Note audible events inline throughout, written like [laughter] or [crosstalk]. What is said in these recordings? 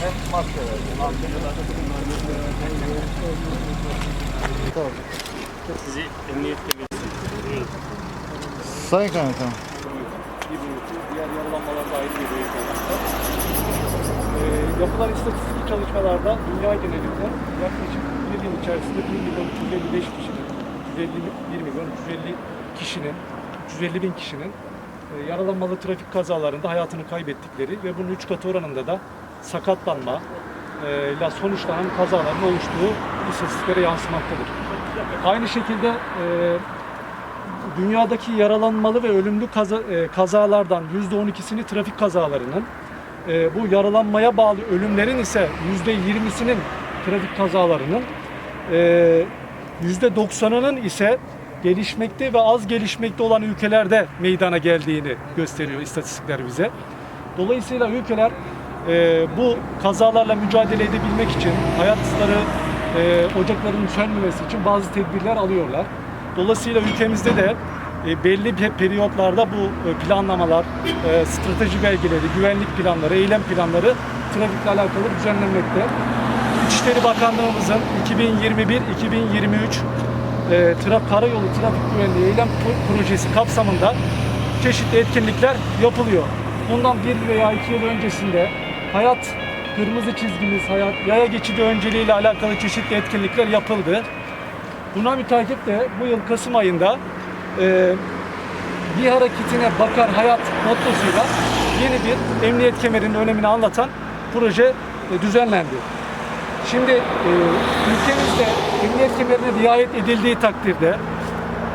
hem maske verdi. Sizi emniyet kemeriniz. Sayın Kaymakam. Diğer yaralanmalarda ayrı bir. Ee, yapılan istatistik çalışmalarda dünya genelinde yaklaşık bir yıl içerisinde 1 milyon 355 kişinin, 351 milyon 350 kişinin, 350 bin kişinin e, yaralanmalı trafik kazalarında hayatını kaybettikleri ve bunun 3 katı oranında da sakatlanma e, ile sonuçlanan kazaların oluştuğu istatistiklere yansımaktadır. Aynı şekilde e, dünyadaki yaralanmalı ve ölümlü kaza, e, kazalardan %12'sini trafik kazalarının, e, bu yaralanmaya bağlı ölümlerin ise %20'sinin trafik kazalarının, e, %90'ının ise gelişmekte ve az gelişmekte olan ülkelerde meydana geldiğini gösteriyor istatistikler bize. Dolayısıyla ülkeler e, bu kazalarla mücadele edebilmek için hayatları e, ocakların sönmemesi için bazı tedbirler alıyorlar. Dolayısıyla ülkemizde de e, belli bir periyotlarda bu e, planlamalar, e, strateji belgeleri, güvenlik planları, eylem planları trafikle alakalı düzenlenmekte. İçişleri Bakanlığımızın 2021-2023 e, tra karayolu trafik güvenliği eylem pro- projesi kapsamında çeşitli etkinlikler yapılıyor. Bundan bir veya iki yıl öncesinde hayat kırmızı çizgimiz, hayat yaya geçidi önceliğiyle alakalı çeşitli etkinlikler yapıldı. Buna mütakip de bu yıl Kasım ayında e, bir hareketine bakar hayat mottosuyla yeni bir emniyet kemerinin önemini anlatan proje e, düzenlendi. Şimdi e, ülkemizde emniyet kemerine riayet edildiği takdirde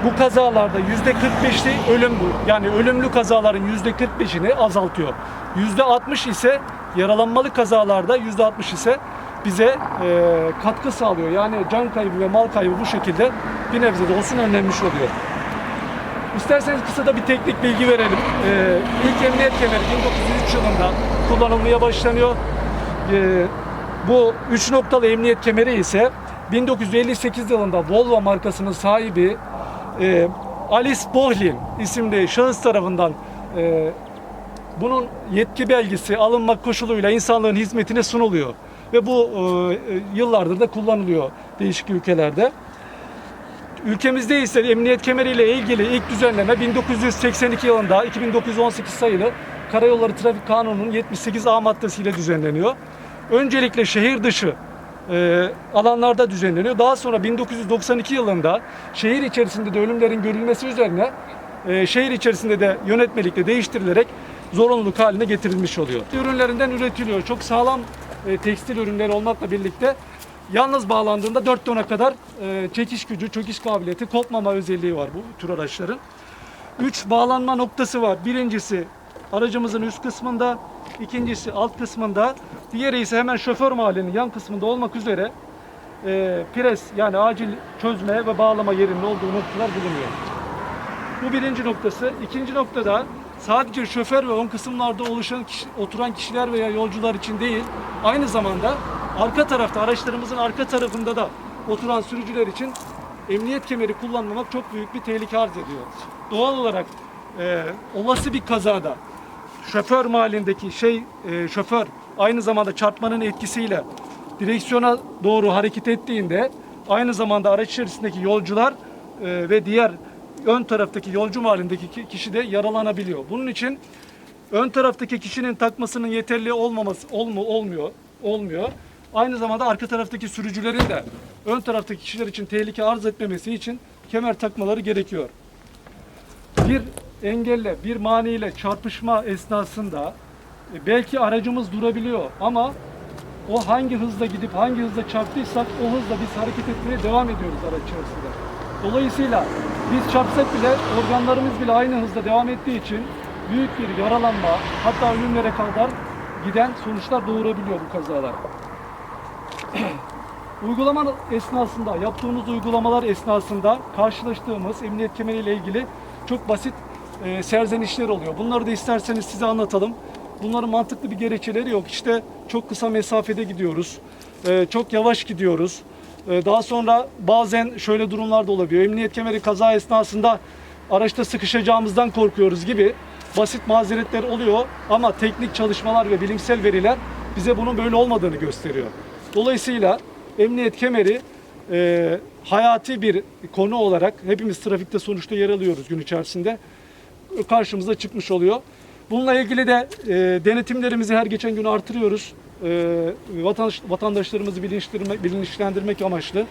bu kazalarda yüzde 45'li ölüm bu. Yani ölümlü kazaların yüzde 45'ini azaltıyor. Yüzde 60 ise yaralanmalı kazalarda yüzde 60 ise bize e, katkı sağlıyor. Yani can kaybı ve mal kaybı bu şekilde bir nebze de olsun önlenmiş oluyor. İsterseniz kısa da bir teknik bilgi verelim. Ee, ilk emniyet kemeri 1903 yılında kullanılmaya başlanıyor. Ee, bu 3 noktalı emniyet kemeri ise 1958 yılında Volvo markasının sahibi e, Alice Bohlin isimli şahıs tarafından e, bunun yetki belgesi alınmak koşuluyla insanlığın hizmetine sunuluyor. Ve bu e, yıllardır da kullanılıyor değişik ülkelerde. Ülkemizde ise emniyet kemeriyle ilgili ilk düzenleme 1982 yılında 2918 sayılı Karayolları Trafik Kanunu'nun 78 A maddesiyle düzenleniyor. Öncelikle şehir dışı e, alanlarda düzenleniyor. Daha sonra 1992 yılında şehir içerisinde de ölümlerin görülmesi üzerine e, şehir içerisinde de yönetmelikle değiştirilerek zorunluluk haline getirilmiş oluyor. Ürünlerinden üretiliyor. Çok sağlam e, tekstil ürünleri olmakla birlikte Yalnız bağlandığında 4 tona kadar e, çekiş gücü, çökiş kabiliyeti, kopmama özelliği var bu tür araçların. 3 bağlanma noktası var. Birincisi aracımızın üst kısmında, ikincisi alt kısmında, diğeri ise hemen şoför mahallinin yan kısmında olmak üzere e, pres yani acil çözme ve bağlama yerinin olduğu noktalar bulunuyor. Bu birinci noktası. İkinci noktada sadece şoför ve ön kısımlarda oluşan kişi- oturan kişiler veya yolcular için değil, aynı zamanda arka tarafta araçlarımızın arka tarafında da oturan sürücüler için emniyet kemeri kullanmamak çok büyük bir tehlike arz ediyor. Doğal olarak e, olası bir kazada şoför mahallindeki şey e, şoför aynı zamanda çarpmanın etkisiyle direksiyona doğru hareket ettiğinde aynı zamanda araç içerisindeki yolcular e, ve diğer ön taraftaki yolcu mahallindeki ki- kişi de yaralanabiliyor. Bunun için ön taraftaki kişinin takmasının yeterli olmaması olmu olmuyor olmuyor. Aynı zamanda arka taraftaki sürücülerin de ön taraftaki kişiler için tehlike arz etmemesi için kemer takmaları gerekiyor bir engelle, bir maniyle çarpışma esnasında belki aracımız durabiliyor ama o hangi hızla gidip hangi hızla çarptıysak o hızla biz hareket etmeye devam ediyoruz araç içerisinde. Dolayısıyla biz çarpsak bile organlarımız bile aynı hızda devam ettiği için büyük bir yaralanma hatta ölümlere kadar giden sonuçlar doğurabiliyor bu kazalar. [clears throat] Uygulama esnasında, yaptığımız uygulamalar esnasında karşılaştığımız emniyet kemeriyle ilgili çok basit e, serzenişler oluyor. Bunları da isterseniz size anlatalım. Bunların mantıklı bir gerekçeleri yok. İşte çok kısa mesafede gidiyoruz, e, çok yavaş gidiyoruz. E, daha sonra bazen şöyle durumlar da olabiliyor. Emniyet kemeri kaza esnasında araçta sıkışacağımızdan korkuyoruz gibi basit mazeretler oluyor. Ama teknik çalışmalar ve bilimsel veriler bize bunun böyle olmadığını gösteriyor. Dolayısıyla emniyet kemeri e, hayati bir konu olarak hepimiz trafikte sonuçta yer alıyoruz gün içerisinde karşımıza çıkmış oluyor. Bununla ilgili de e, denetimlerimizi her geçen gün artırıyoruz. E, vatandaş, vatandaşlarımızı bilinçlendirmek, bilinçlendirmek amaçlı.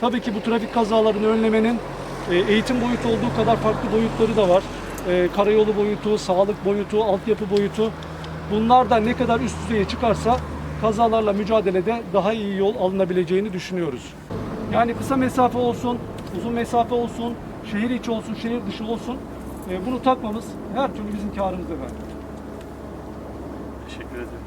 Tabii ki bu trafik kazalarını önlemenin e, eğitim boyutu olduğu kadar farklı boyutları da var. E, karayolu boyutu, sağlık boyutu, altyapı boyutu. Bunlar da ne kadar üst düzeye çıkarsa kazalarla mücadelede daha iyi yol alınabileceğini düşünüyoruz. Yani kısa mesafe olsun, uzun mesafe olsun, şehir içi olsun, şehir dışı olsun e, bunu takmamız her türlü bizim karımız efendim. Teşekkür ederim.